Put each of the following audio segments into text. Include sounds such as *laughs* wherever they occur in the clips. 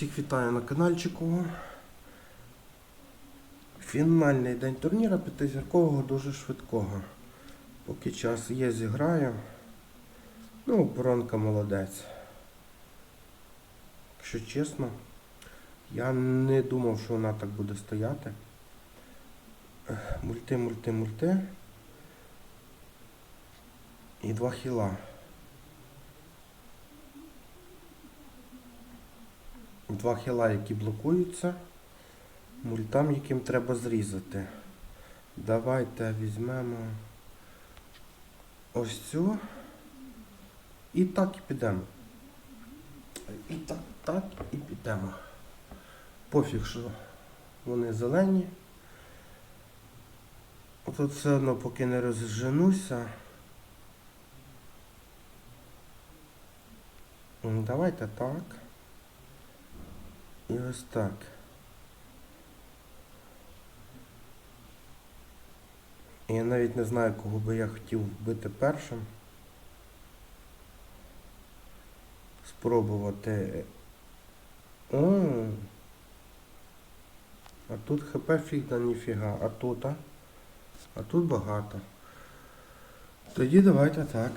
Всіх вітаю на каналчику. Фінальний день турніра п'ятизіркового дуже швидкого. Поки час є, зіграю. Ну, оборонка молодець. Якщо чесно, я не думав, що вона так буде стояти. Мульти, мульти, мульти. І два хіла. Два хіла, які блокуються. Мультам, яким треба зрізати. Давайте візьмемо ось цю. І так і підемо. І так, так і підемо. Пофіг, що вони зелені. Тут все одно поки не розженуся. Давайте так. І ось так. Я навіть не знаю, кого би я хотів вбити першим. Спробувати. О. А тут хп фігна ніфіга, а тут, а? А тут багато. Тоді давайте так.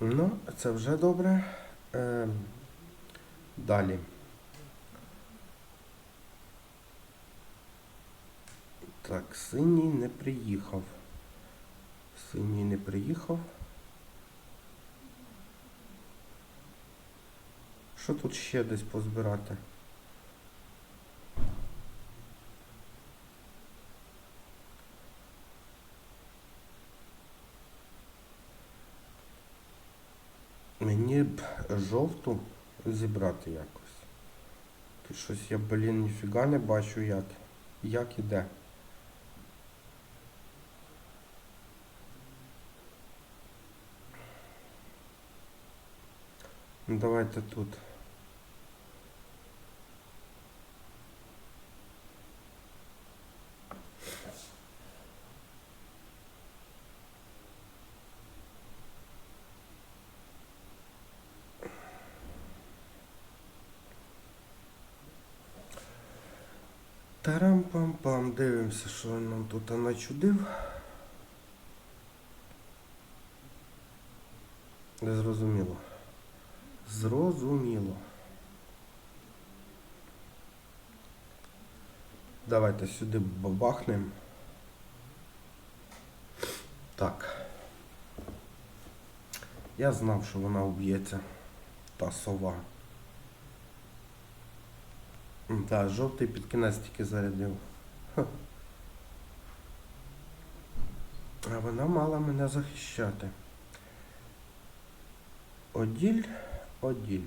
Ну, це вже добре. Ем, далі. Так, синій не приїхав. Синій не приїхав. Що тут ще десь позбирати? Мені б жовту зібрати якось. Тут щось я, блін, ніфіга не бачу як. Як іде. Ну, Давайте тут. Тарам-пам-пам, дивимося, що він нам тут начудив. Зрозуміло. Зрозуміло. Давайте сюди бабахнемо. Так. Я знав, що вона уб'ється. Та сова. Так, жовтий під кінець тільки зарядив. А вона мала мене захищати. Оділь, оділь.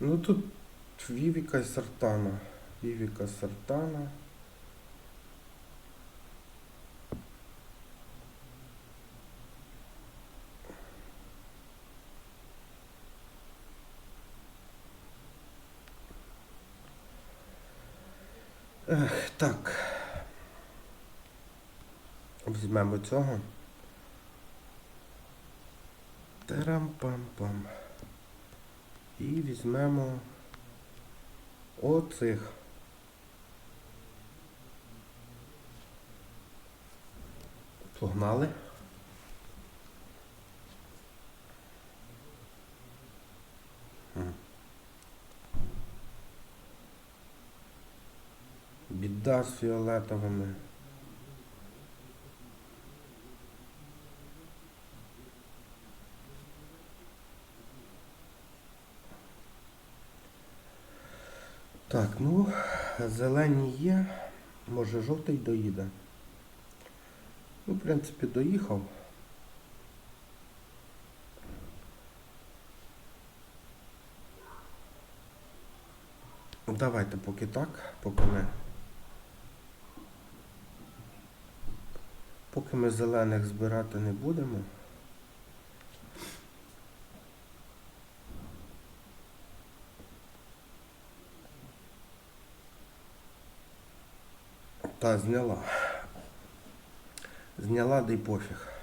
Ну тут Вівіка і Сартана. Вівіка Сартана. Так. Візьмемо цього. Терам-пам-пам. І візьмемо оцих. Погнали. Біда з фіолетовими. Так, ну, зелені є. Може жовтий доїде. Ну, в принципі, доїхав. Давайте поки так, поки ми. Поки ми зелених збирати не будемо. Та зняла. Зняла, да й пофіг.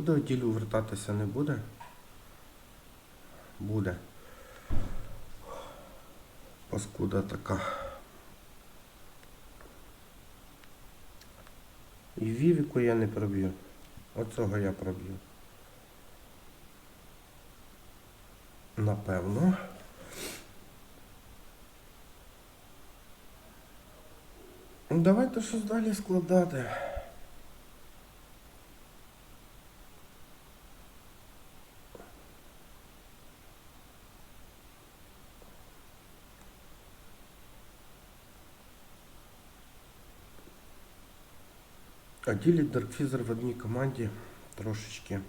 Буде оділю вертатися, не буде? Буде. Паскуда така. І Вівіку я не проб'ю. Оцього я проб'ю. Напевно. Давайте щось далі складати. А ділить Даркфізер в одній команді трошечки.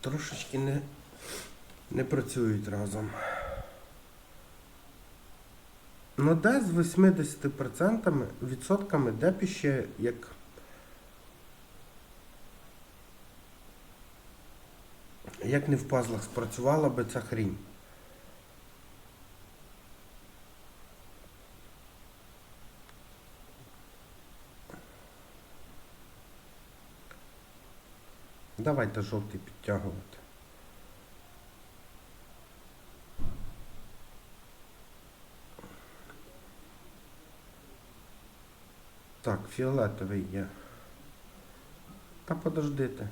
Трошечки не, не працюють разом. Ну, де з 80% відсотками депі ще як. Як не в пазлах спрацювала би ця хрінь. Давайте жовтий підтягувати. Так, фіолетовий є. Та подождите.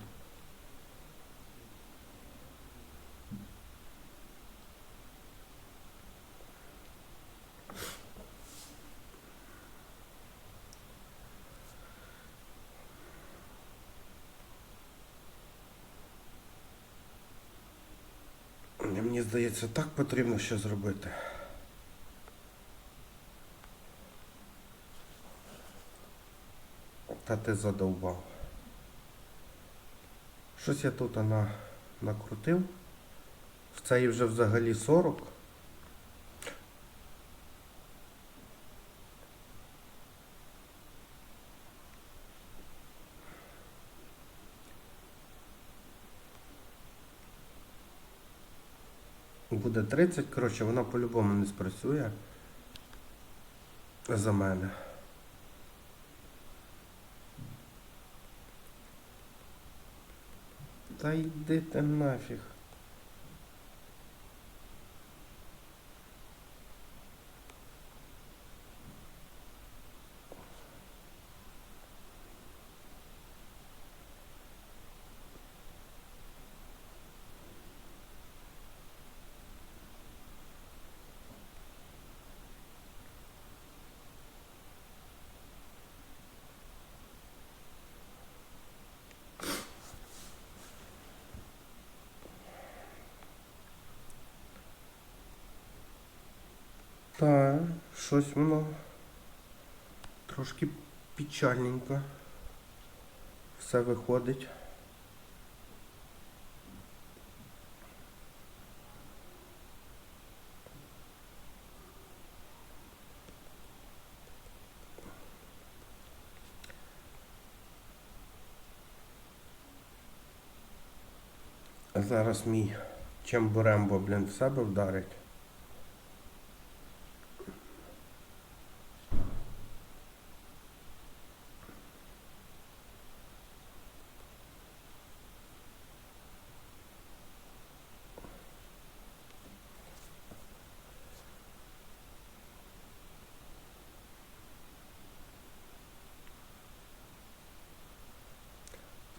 Мені здається, так потрібно що зробити. Та ти задовбав. Щось я тут на, накрутив. В цей вже взагалі 40. Буде 30, коротше, вона по-любому не спрацює за мене. Та йди ти нафіг. Так, щось воно трошки печальненько. Все виходить. Зараз мій Чембурембо, блін, в себе вдарить.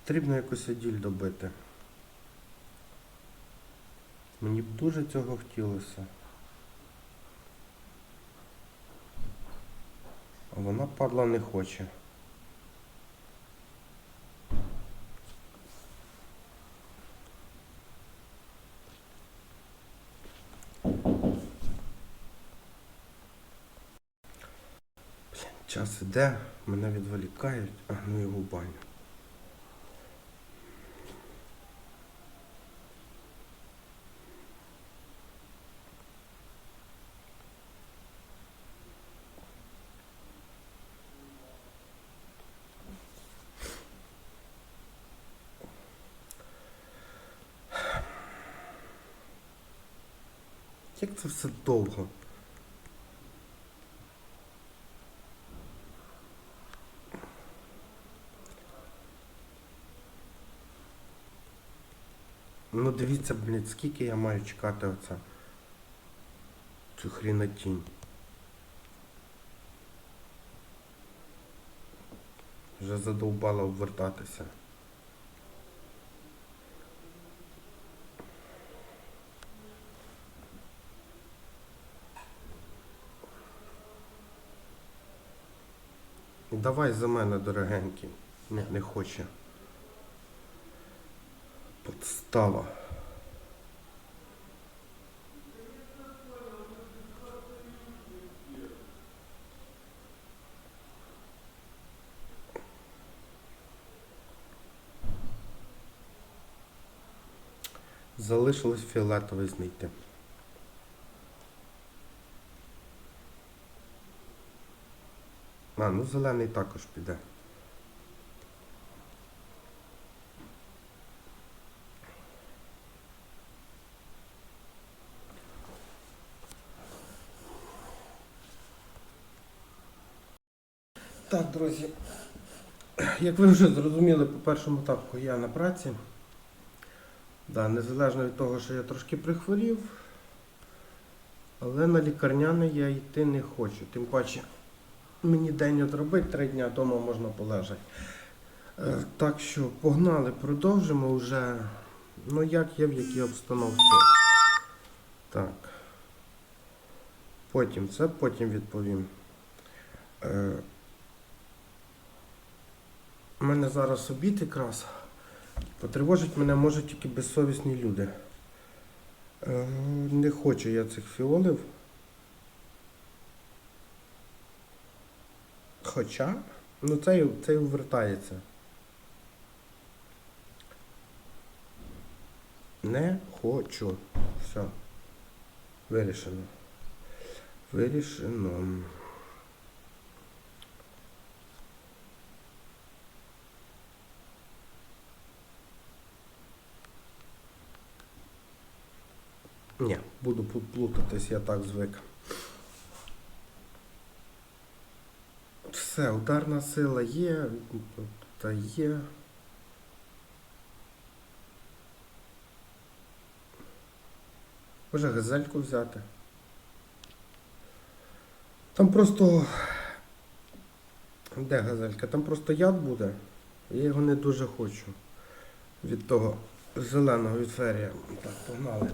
Потрібно якось оділь добити. Мені б дуже цього хотілося. А вона падла не хоче. Час іде, мене відволікають, а ну його баню. Як це все довго? Ну дивіться, блін, скільки я маю чекати оце. Цю хрінотінь. Вже задовбало обвертатися. Давай за мене, дорогенький. Не, не хоче. Подстава. Залишилось фіолетовий знайти. Ну зелений також піде. Так, друзі, як ви вже зрозуміли по першому тапку, я на праці. Да, незалежно від того, що я трошки прихворів, але на лікарняне я йти не хочу. Тим паче мені день отробити, три дня вдома можна полежати. Е, Так що погнали, продовжимо вже. Ну як є в якій обстановці. Так. Потім це потім відповім. Е, У мене зараз обід якраз. Потривожить мене можуть тільки безсовісні люди. Е, Не хочу я цих фіолів. Хоча, ну цей, цей увертається. Не хочу. Все. Вирішено. Вирішено. Ні, буду плутатись, я так звик. Все, ударна сила є, та є. Може газельку взяти. Там просто. Де газелька? Там просто яд буде. Я його не дуже хочу. Від того зеленого від ферія. Так, погнали.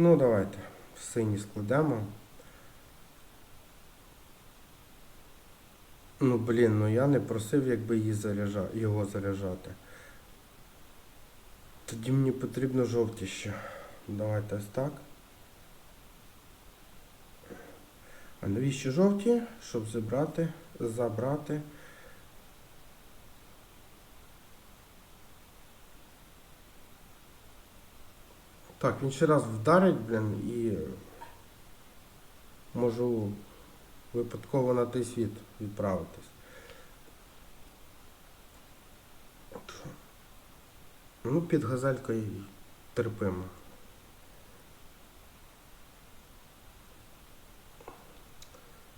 Ну, давайте. Сині складемо. Ну, блін, ну я не просив, якби її заряджа... його заряджати. Тоді мені потрібно жовті ще. Давайте ось так. А навіщо жовті? Щоб забрати, забрати. Так, він ще раз вдарить, блін, і можу випадково на той світ відправитись. Ну, під газелькою терпимо.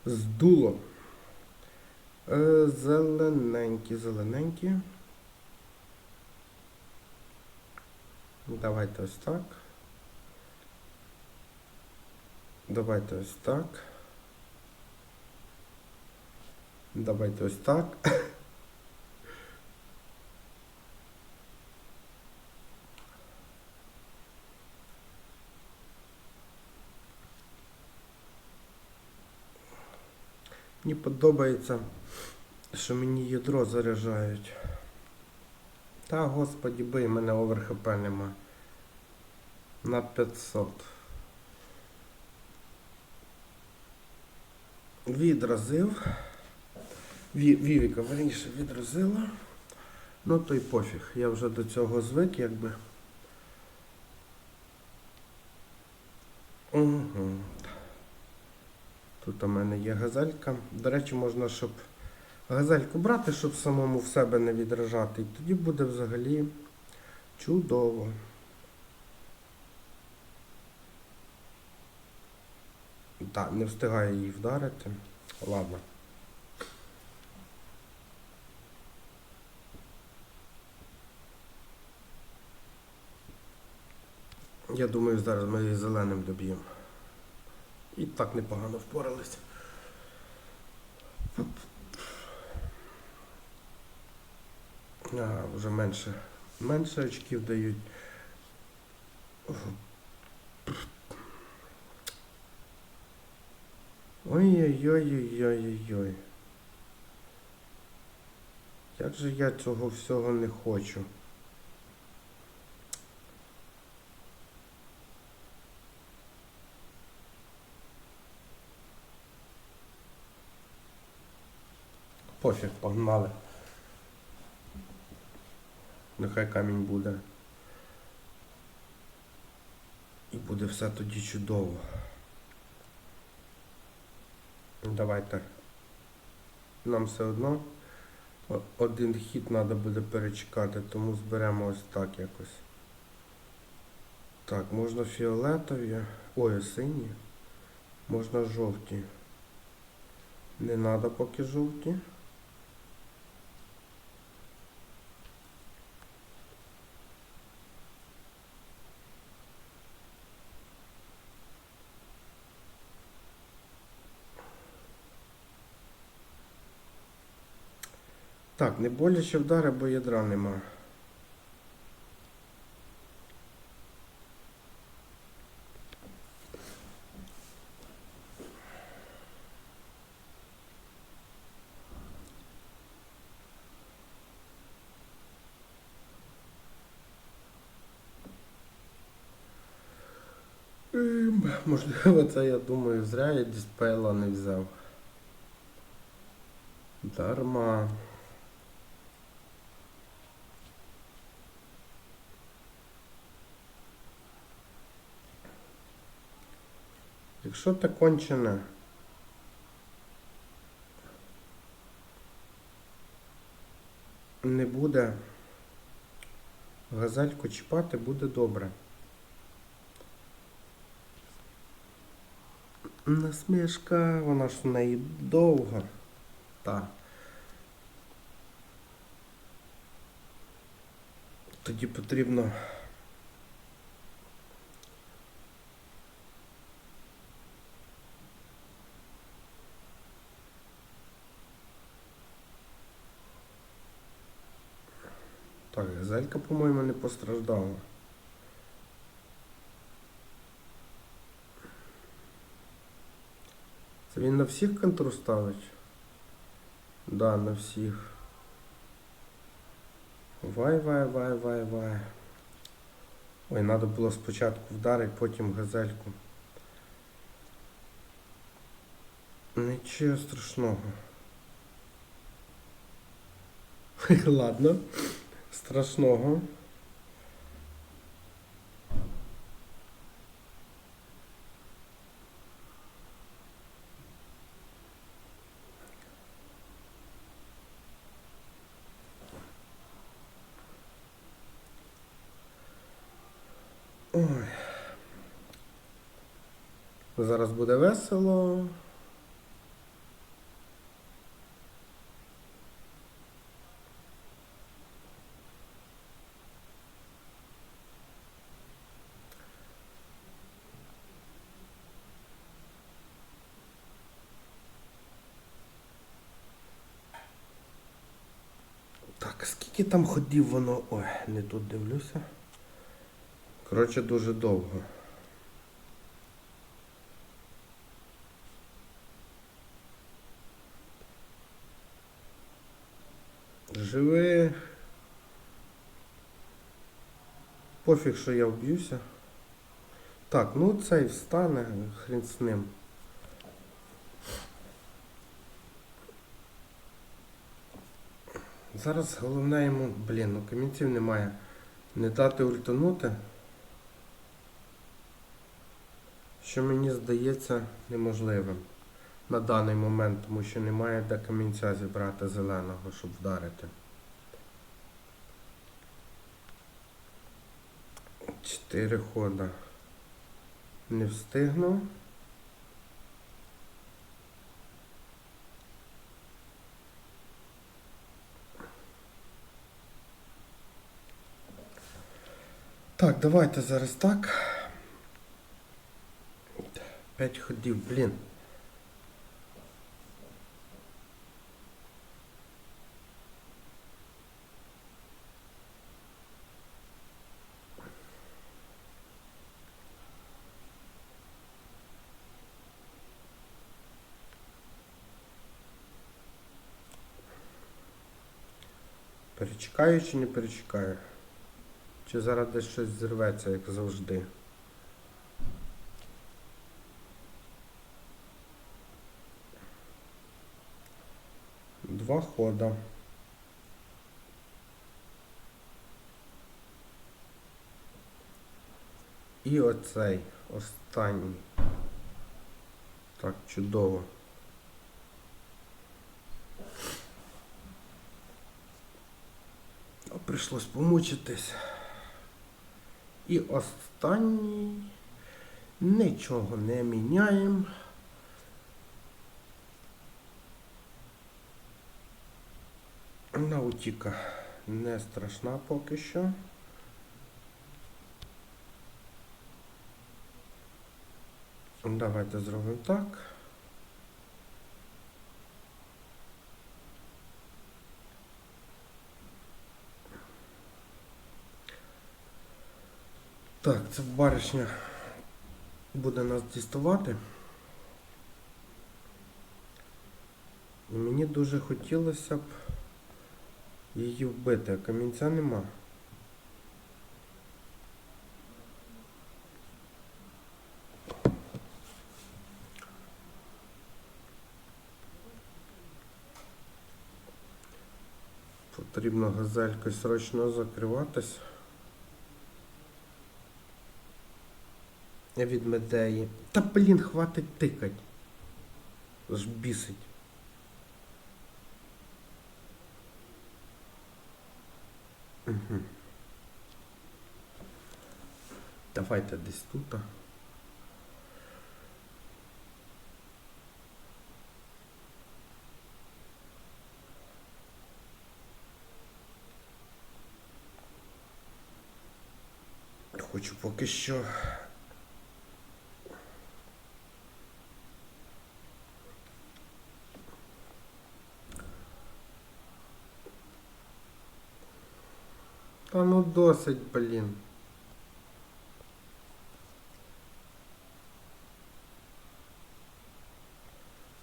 Здуло. Е, зелененькі, зелененькі. Давайте ось так. Давайте ось так. Давайте ось так. Мені подобається, що мені ядро заряджають. Та, господі, бий, мене оверхп нема. На 500. Відразив. Ві, Вівіка, верніше, відразила. Ну то й пофіг. Я вже до цього звик, якби. Угу. Тут у мене є газелька. До речі, можна, щоб газельку брати, щоб самому в себе не відражати. І тоді буде взагалі чудово. Так, не встигаю її вдарити. Ладно. Я думаю, зараз ми її зеленим доб'ємо. І так непогано впоралися. А, вже менше. Менше очків дають. Ой-ой-ой-ой-ой-ой. Як же я цього всього не хочу? Пофіг, погнали. Нехай камінь буде. І буде все тоді чудово. Давайте. Нам все одно один хід треба буде перечекати, тому зберемо ось так якось. Так, можна фіолетові. Ой, сині. Можна жовті. Не треба поки жовті. Так, не боляче вдари, бо ядра нема. Ем, Можливо, це я думаю, зря я диспейла не взяв. Дарма. Якщо те кончене. Не буде газельку чіпати, буде добре. Насмішка, вона ж в неї довга. Так. Тоді потрібно. Так, газелька, по-моєму, не постраждала. Це він на всіх контру ставить? Да, на всіх. Вай, вай, вай, вай, вай. Ой, треба було спочатку вдарити, потім газельку. Нічого страшного. *laughs* Ладно. Страшного. Ой. Зараз буде весело. Так, скільки там ходів воно. Ой, не тут дивлюся. Коротше, дуже довго. Живи. Пофіг, що я вб'юся. Так, ну цей встане, хрін з ним. Зараз головне йому, блін, ну камінців немає. Не дати ультанути. Що мені здається неможливим. на даний момент, тому що немає де камінця зібрати зеленого, щоб вдарити. Чотири хода. Не встигну. Так, давайте зараз так. П'ять ходів, блін. Перечекаю чи не перечекаю? Чи зараз десь щось зірветься, як завжди? Два хода. І оцей останній. Так, чудово. Прийшлось помучитись. І останній. Нічого не міняємо. Наутіка не страшна поки що. Давайте зробимо так. Так, це баришня буде нас діставати. І мені дуже хотілося б її вбити, а камінця нема. Потрібно газелькою срочно закриватись. Від медеї. Та блін, хватить тикать. Аж бісить. Угу. Давайте десь тут. Хочу поки що Та ну досить, блін.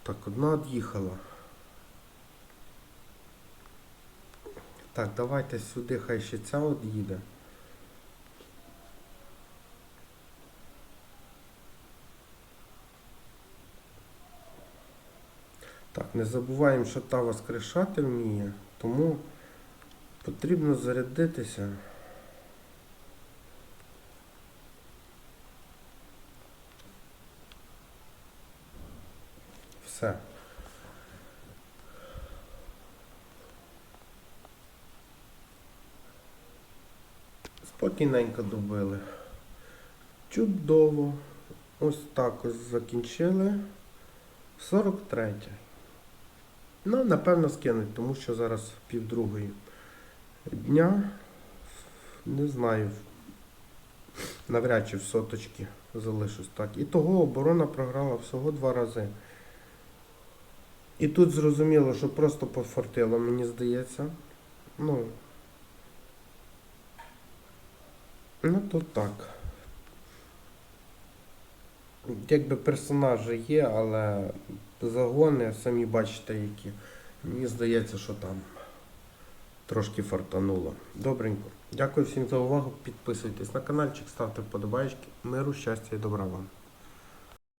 Так, одна від'їхала. Так, давайте сюди хай ще ця од'їде. Так, не забуваємо, що та воскрешати вміє, тому потрібно зарядитися. Все. Спокійненько добили. Чудово. Ось так ось закінчили. 43. Ну, напевно, скинуть, тому що зараз півдругої дня. Не знаю. Навряд чи в соточки залишусь так. І того оборона програла всього два рази. І тут зрозуміло, що просто пофартило, мені здається. Ну. Ну то так. Якби персонажі є, але загони, самі бачите які. Мені здається, що там трошки фартануло. Добренько. Дякую всім за увагу. Підписуйтесь на каналчик, ставте вподобайки. Миру, щастя і добра вам.